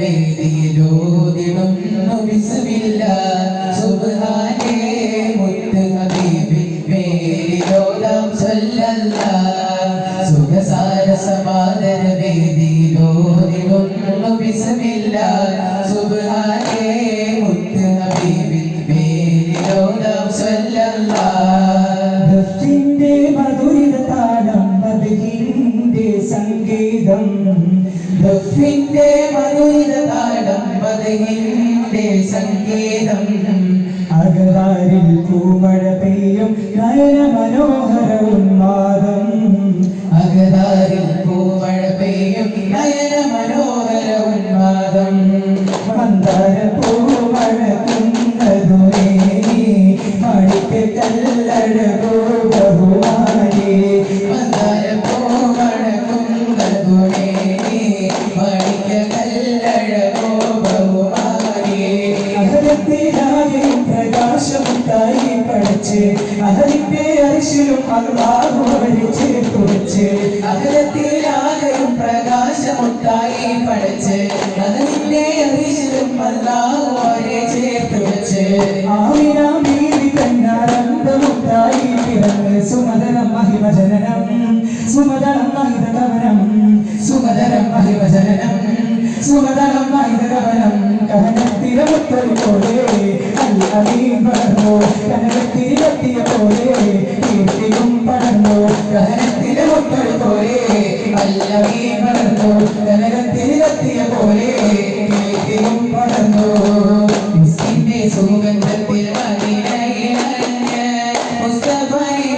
വേദിയിലോതിടുന്നു ബിസ്മില്ല സുബ്ഹാനേ ദഫിന്റെ മധുരിത താളം മധുഹിന്റെ സംഗീതം അകതാരിൽ പൂമഴ പെയ്യും നയന മനോഹര അരിശിലും അള്ളാഹു വരിച്ച് കുറിച്ച് അകലത്തിലാകയും പ്രകാശമുട്ടായി പഠിച്ച് അതിന്റെ അരിശിലും അല്ലാഹുവരെ ചേർത്ത് വെച്ച് ആമിന ബീവി തന്നാരംഭമുണ്ടായി പിറന്ന് സുമതരം മഹിമജനനം സുമതരം മഹിതകവനം സുമതരം മഹിമജനനം സുമതരം മഹിതകവനം. കനകത്തിരമുത്തൊരു പോലെ അല്ലീം പടർന്നു കനകത്തിരികത്തിയ പോലെ കീർത്തിയും പടർന്നു ഗഹനത്തിലെ മുട്ടൊരു പോലെ അല്ലവീ പടർന്നു കനകത്തിലെത്തിയ പോലെ കീർത്തിയും പടർന്നു മിസ്സിന്റെ സുഗന്ധത്തിൽ മദീനയിലണിഞ്ഞ് മുസ്തഫയെ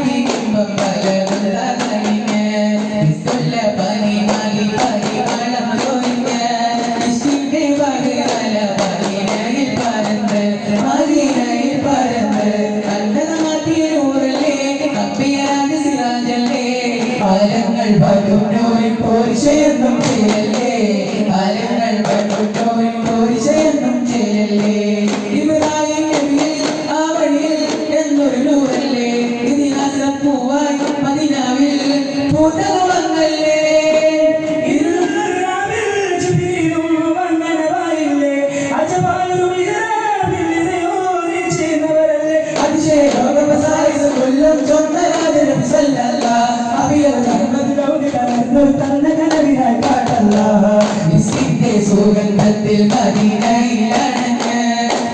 കാലങ്ങൾ പറ്റുന്നോരിൽ പോരിശയെന്നും ചെയ്യല്ലേ കാലങ്ങൾ പറ്റുന്നോരിൽ പോരിശയെന്നും ചെയ്യല്ലേ ഇബ്രാഹിം നബിയിൽ ആ വഴിയിൽ എന്നൊരു നൂറല്ലേ? ഇതിഹാസ പൂവായി മദിനാവിൽ പൂതകമങ്ങല്ലേ? അതിശയോപസാരിസ് കൊല്ലം ചൊന്ന സുഗന്ധത്തിൽ മദീനയിലണഞ്ഞ്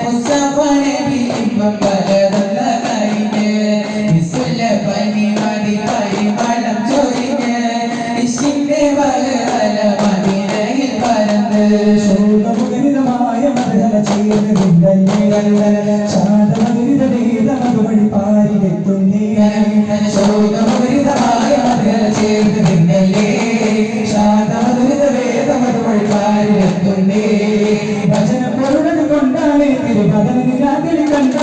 മുസ്തഫ നബി ഇമ്പം പലതുള്ള കഴിഞ്ഞ്. മിസ്സുല്ല പനി മതി പരിമളം ചൊരിഞ്ഞ്. ഇഷിന്റെ പകരല മദീനയിൽ പരന്ന്. ശോകമൃതമായ జాతిని కంట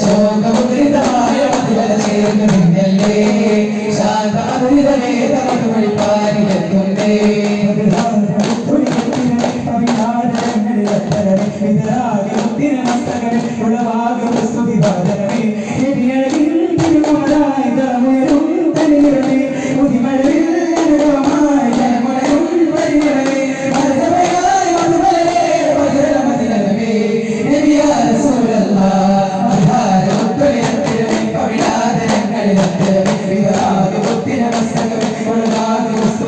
ശോകമുദ്രിതമായ മധുര ചേർന്ന്